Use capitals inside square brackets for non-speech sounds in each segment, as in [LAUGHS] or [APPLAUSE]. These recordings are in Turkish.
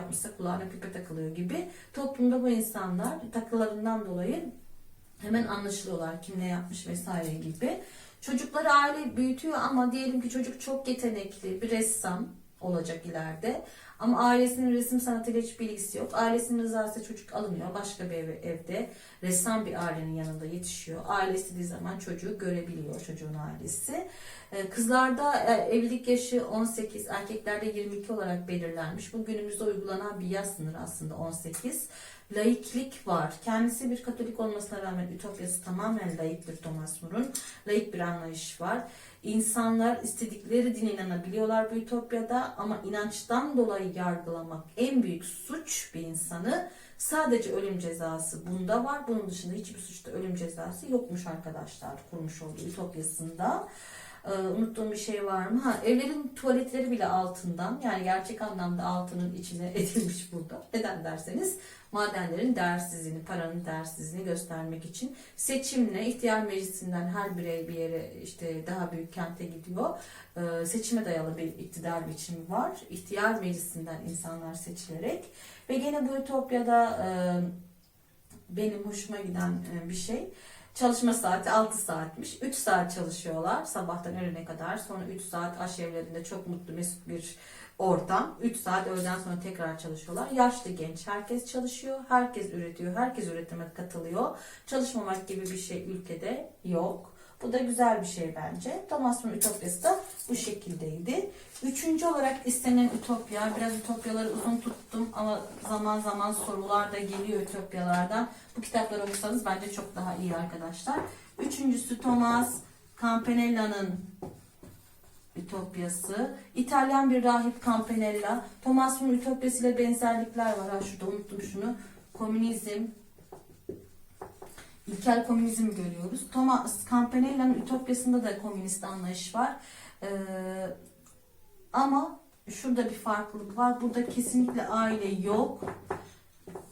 yapmışsa kulağına küpe takılıyor gibi. Toplumda bu insanlar takılarından dolayı hemen anlaşılıyorlar kim ne yapmış vesaire gibi. Çocukları aile büyütüyor ama diyelim ki çocuk çok yetenekli bir ressam olacak ileride. Ama ailesinin resim sanatıyla hiç bilgisi yok. Ailesinin rızası çocuk alınıyor. Başka bir ev, evde ressam bir ailenin yanında yetişiyor. Aile istediği zaman çocuğu görebiliyor çocuğun ailesi. Ee, Kızlarda e, evlilik yaşı 18, erkeklerde 22 olarak belirlenmiş. Bu günümüzde uygulanan bir yaş sınırı aslında 18. Laiklik var. Kendisi bir Katolik olmasına rağmen Ütopyası tamamen laiktir Thomas More'un. Laik bir anlayış var. İnsanlar istedikleri dine inanabiliyorlar bu Ütopya'da ama inançtan dolayı yargılamak en büyük suç bir insanı sadece ölüm cezası bunda var. Bunun dışında hiçbir suçta ölüm cezası yokmuş arkadaşlar kurmuş olduğu Ütopyası'nda. Ee, unuttuğum bir şey var mı? Ha, evlerin tuvaletleri bile altından yani gerçek anlamda altının içine [LAUGHS] edilmiş burada. Neden derseniz madenlerin değersizliğini, paranın değersizliğini göstermek için seçimle ihtiyar meclisinden her birey bir yere işte daha büyük kente gidiyor. Ee, seçime dayalı bir iktidar biçimi var. İhtiyar meclisinden insanlar seçilerek ve gene bu Ütopya'da e, benim hoşuma giden e, bir şey Çalışma saati 6 saatmiş. 3 saat çalışıyorlar sabahtan öğlene kadar. Sonra 3 saat aşevlerinde çok mutlu mesut bir ortam. 3 saat öğleden sonra tekrar çalışıyorlar. Yaşlı genç herkes çalışıyor. Herkes üretiyor. Herkes üretime katılıyor. Çalışmamak gibi bir şey ülkede yok. Bu da güzel bir şey bence. Thomas More Ütopyası da bu şekildeydi. Üçüncü olarak istenen Ütopya. Biraz Ütopyaları uzun tuttum ama zaman zaman sorular da geliyor Ütopyalardan. Bu kitapları okursanız bence çok daha iyi arkadaşlar. Üçüncüsü Thomas Campanella'nın Ütopyası. İtalyan bir rahip Campanella. Thomas More Ütopyası ile benzerlikler var. Ha şurada unuttum şunu. Komünizm, İlkel komünizm görüyoruz. Thomas Campanella'nın Ütopyası'nda da komünist anlayış var. Ee, ama şurada bir farklılık var. Burada kesinlikle aile yok.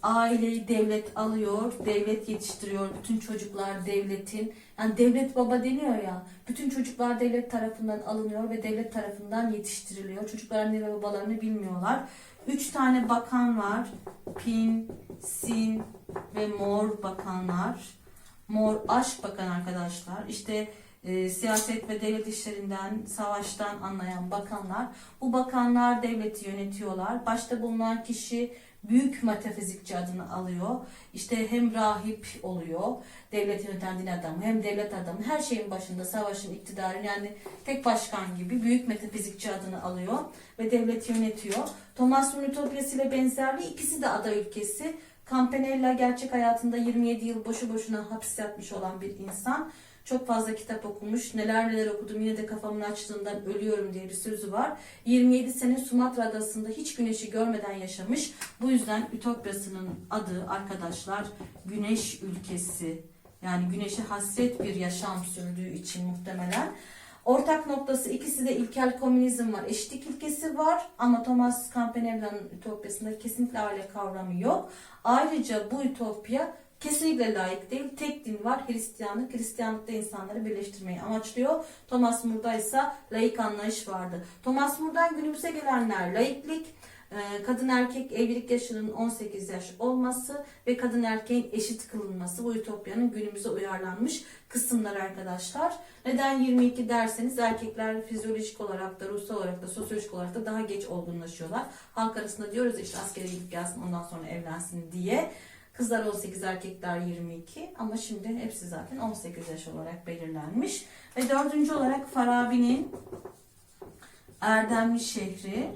Aileyi devlet alıyor, devlet yetiştiriyor. Bütün çocuklar devletin, yani devlet baba deniyor ya. Bütün çocuklar devlet tarafından alınıyor ve devlet tarafından yetiştiriliyor. Çocuklar anne ve babalarını bilmiyorlar. Üç tane bakan var. Pin, Sin ve Mor bakanlar. Mor aşk bakan arkadaşlar. İşte e, siyaset ve devlet işlerinden, savaştan anlayan bakanlar. Bu bakanlar devleti yönetiyorlar. Başta bulunan kişi büyük metafizikçi adını alıyor. İşte hem rahip oluyor, devlet yöneten din adamı, hem devlet adamı. Her şeyin başında savaşın iktidarı yani tek başkan gibi büyük metafizikçi adını alıyor ve devlet yönetiyor. Thomas Ütopyası ile benzerliği ikisi de ada ülkesi. Campanella gerçek hayatında 27 yıl boşu boşuna hapis yatmış olan bir insan. Çok fazla kitap okumuş. Neler neler okudum yine de kafamın açtığından ölüyorum diye bir sözü var. 27 sene Sumatra adasında hiç güneşi görmeden yaşamış. Bu yüzden Ütopyası'nın adı arkadaşlar Güneş Ülkesi. Yani güneşe hasret bir yaşam sürdüğü için muhtemelen. Ortak noktası ikisi de ilkel komünizm var. Eşitlik ilkesi var ama Thomas Campanella'nın Ütopyası'nda kesinlikle aile kavramı yok. Ayrıca bu Ütopya kesinlikle layık değil. Tek din var Hristiyanlık. Hristiyanlıkta insanları birleştirmeyi amaçlıyor. Thomas More'da ise layık anlayış vardı. Thomas More'dan günümüze gelenler laiklik, kadın erkek evlilik yaşının 18 yaş olması ve kadın erkeğin eşit kılınması bu Ütopya'nın günümüze uyarlanmış kısımları arkadaşlar. Neden 22 derseniz erkekler fizyolojik olarak da ruhsal olarak da sosyolojik olarak da daha geç olgunlaşıyorlar. Halk arasında diyoruz işte askere gidip gelsin ondan sonra evlensin diye. Kızlar 18, erkekler 22 ama şimdi hepsi zaten 18 yaş olarak belirlenmiş. Ve dördüncü olarak Farabi'nin Erdemli şehri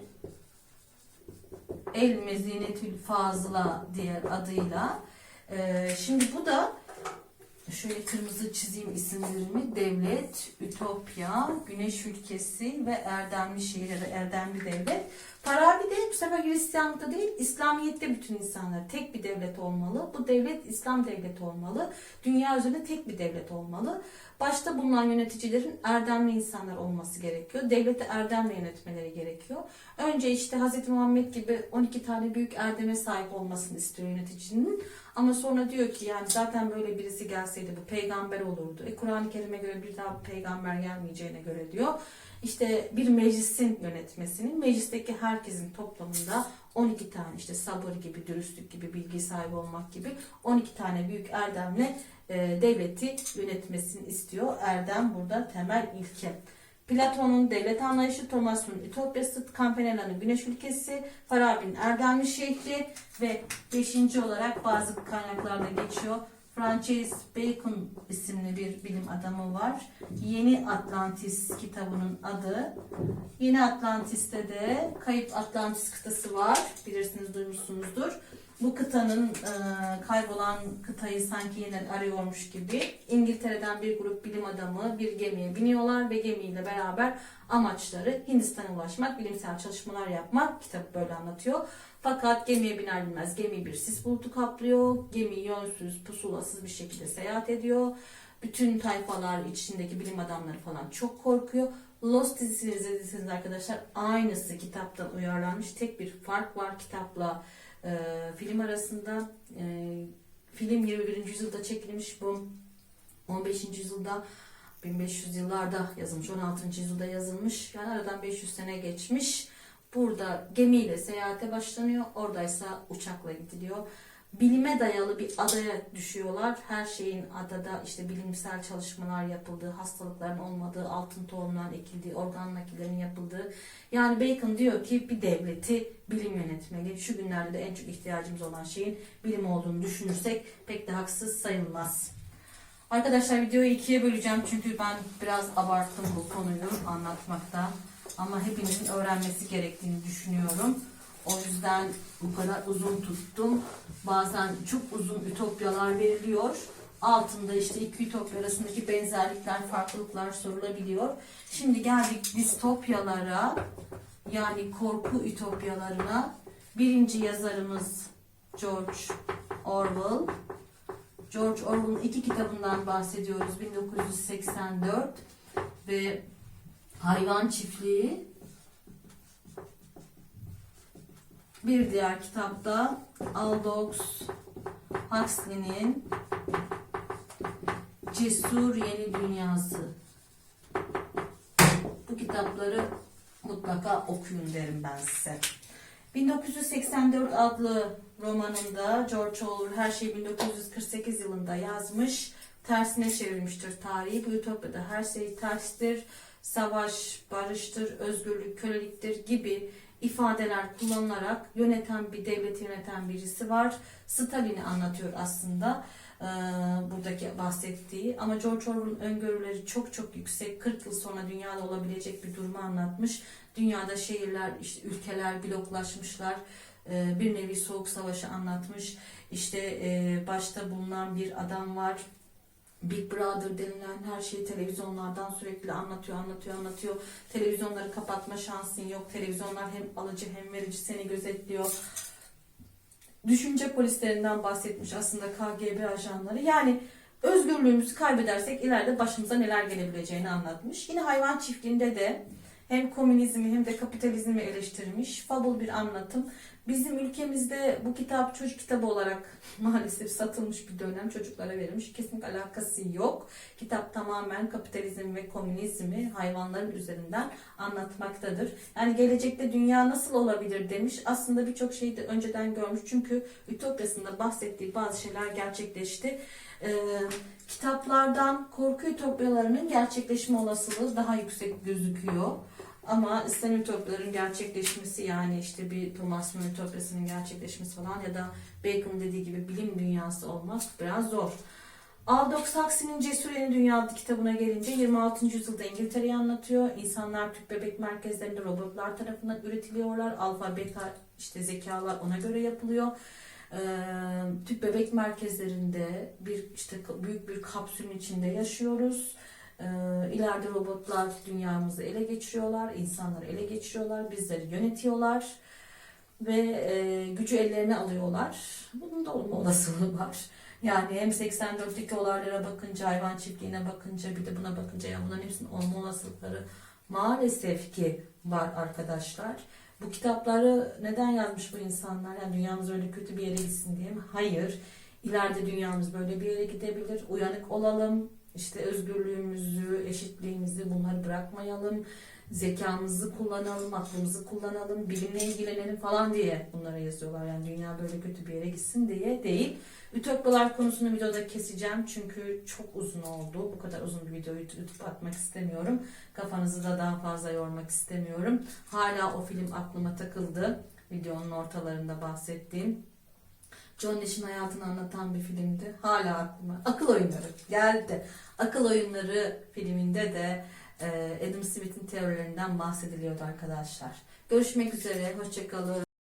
El Mezinetül Fazıla diğer adıyla. Ee, şimdi bu da şöyle kırmızı çizeyim isimlerimi. Devlet, Ütopya, Güneş Ülkesi ve Erdemli Şehir ya da Erdemli Devlet. Farabi de bu sefer Hristiyanlıkta değil, İslamiyet'te bütün insanlar tek bir devlet olmalı. Bu devlet İslam devleti olmalı. Dünya üzerinde tek bir devlet olmalı. Başta bulunan yöneticilerin erdemli insanlar olması gerekiyor. Devleti erdemle yönetmeleri gerekiyor. Önce işte Hz. Muhammed gibi 12 tane büyük erdeme sahip olmasını istiyor yöneticinin. Ama sonra diyor ki yani zaten böyle birisi gelseydi bu peygamber olurdu. E, Kur'an-ı Kerim'e göre bir daha peygamber gelmeyeceğine göre diyor. İşte bir meclisin yönetmesinin, meclisteki herkesin toplamında 12 tane işte sabır gibi, dürüstlük gibi, bilgi sahibi olmak gibi 12 tane büyük erdemle e, devleti yönetmesini istiyor. Erdem burada temel ilke. Platon'un devlet anlayışı, Thomas'ın Ütopyası, Campanella'nın Güneş ülkesi, Farabi'nin Erdemli şehri ve beşinci olarak bazı kaynaklarda geçiyor. Francis Bacon isimli bir bilim adamı var. Yeni Atlantis kitabının adı. Yeni Atlantis'te de Kayıp Atlantis kıtası var. Bilirsiniz duymuşsunuzdur. Bu kıtanın e, kaybolan kıtayı sanki yeniden arıyormuş gibi İngiltere'den bir grup bilim adamı bir gemiye biniyorlar ve gemiyle beraber amaçları Hindistan'a ulaşmak, bilimsel çalışmalar yapmak. Kitap böyle anlatıyor. Fakat gemiye biner binmez gemi bir sis bulutu kaplıyor. Gemi yönsüz, pusulasız bir şekilde seyahat ediyor. Bütün tayfalar içindeki bilim adamları falan çok korkuyor. Lost dizisini izlediyseniz arkadaşlar aynısı kitaptan uyarlanmış. Tek bir fark var kitapla e, film arasında. E, film 21. yüzyılda çekilmiş bu. 15. yüzyılda 1500 yıllarda yazılmış, 16. yüzyılda yazılmış. Yani aradan 500 sene geçmiş. Burada gemiyle seyahate başlanıyor. Oradaysa uçakla gidiliyor. Bilime dayalı bir adaya düşüyorlar. Her şeyin adada işte bilimsel çalışmalar yapıldığı, hastalıkların olmadığı, altın tohumların ekildiği, organ nakillerinin yapıldığı. Yani Bacon diyor ki bir devleti bilim yönetmeli. Şu günlerde de en çok ihtiyacımız olan şeyin bilim olduğunu düşünürsek pek de haksız sayılmaz. Arkadaşlar videoyu ikiye böleceğim çünkü ben biraz abarttım bu konuyu anlatmakta. Ama hepinizin öğrenmesi gerektiğini düşünüyorum. O yüzden bu kadar uzun tuttum. Bazen çok uzun ütopyalar veriliyor. Altında işte iki ütopya arasındaki benzerlikler, farklılıklar sorulabiliyor. Şimdi geldik distopyalara yani korku ütopyalarına. Birinci yazarımız George Orwell. George Orwell'ın iki kitabından bahsediyoruz. 1984 ve Hayvan Çiftliği. Bir diğer kitapta Aldous Huxley'nin Cesur Yeni Dünyası. Bu kitapları mutlaka okuyun derim ben size. 1984 adlı romanında George Orwell her şeyi 1948 yılında yazmış. Tersine çevirmiştir tarihi. Bu ütopyada her şey terstir. Savaş, barıştır, özgürlük, köleliktir gibi ifadeler kullanılarak yöneten bir devleti yöneten birisi var. Stalin'i anlatıyor aslında e, buradaki bahsettiği. Ama George Orwell'ın öngörüleri çok çok yüksek. 40 yıl sonra dünyada olabilecek bir durumu anlatmış. Dünyada şehirler, işte ülkeler bloklaşmışlar. Bir nevi soğuk savaşı anlatmış. İşte başta bulunan bir adam var. Big Brother denilen her şeyi televizyonlardan sürekli anlatıyor, anlatıyor, anlatıyor. Televizyonları kapatma şansın yok. Televizyonlar hem alıcı hem verici seni gözetliyor. Düşünce polislerinden bahsetmiş aslında KGB ajanları. Yani özgürlüğümüzü kaybedersek ileride başımıza neler gelebileceğini anlatmış. Yine hayvan çiftliğinde de hem komünizmi hem de kapitalizmi eleştirmiş. Fable bir anlatım. Bizim ülkemizde bu kitap çocuk kitabı olarak [LAUGHS] maalesef satılmış bir dönem çocuklara verilmiş. Kesinlikle alakası yok. Kitap tamamen kapitalizm ve komünizmi hayvanların üzerinden anlatmaktadır. Yani gelecekte dünya nasıl olabilir demiş. Aslında birçok şeyi de önceden görmüş. Çünkü Ütopyası'nda bahsettiği bazı şeyler gerçekleşti. Ee, kitaplardan korku ütopyalarının gerçekleşme olasılığı daha yüksek gözüküyor. Ama İslam ütopyaların gerçekleşmesi yani işte bir Thomas More ütopyasının gerçekleşmesi falan ya da Bacon dediği gibi bilim dünyası olmak biraz zor. Aldous Huxley'nin Cesur Yeni Dünya kitabına gelince 26. yüzyılda İngiltere'yi anlatıyor. İnsanlar tüp bebek merkezlerinde robotlar tarafından üretiliyorlar. Alfa, beta işte zekalar ona göre yapılıyor. Ee, tüp bebek merkezlerinde bir işte büyük bir kapsülün içinde yaşıyoruz. Ee, ileride robotlar dünyamızı ele geçiriyorlar, insanları ele geçiriyorlar, bizleri yönetiyorlar ve e, gücü ellerine alıyorlar. Bunun da olma olasılığı var. Yani hem 84'teki olaylara bakınca, hayvan çiftliğine bakınca, bir de buna bakınca ya bunların hepsinin olma olasılıkları maalesef ki var arkadaşlar. Bu kitapları neden yazmış bu insanlar? Yani dünyamız öyle kötü bir yere gitsin diye mi? Hayır. İleride dünyamız böyle bir yere gidebilir. Uyanık olalım. İşte özgürlüğümüzü, eşitliğimizi bunları bırakmayalım. Zekamızı kullanalım, aklımızı kullanalım, bilimle ilgilenelim falan diye bunlara yazıyorlar. Yani dünya böyle kötü bir yere gitsin diye değil. Ütopyalar konusunu videoda keseceğim çünkü çok uzun oldu. Bu kadar uzun bir videoyu YouTube atmak istemiyorum. Kafanızı da daha fazla yormak istemiyorum. Hala o film aklıma takıldı. Videonun ortalarında bahsettiğim. John Nash'in hayatını anlatan bir filmdi. Hala aklıma. Akıl oyunları geldi. Akıl oyunları filminde de e, Adam Smith'in teorilerinden bahsediliyordu arkadaşlar. Görüşmek üzere. Hoşçakalın.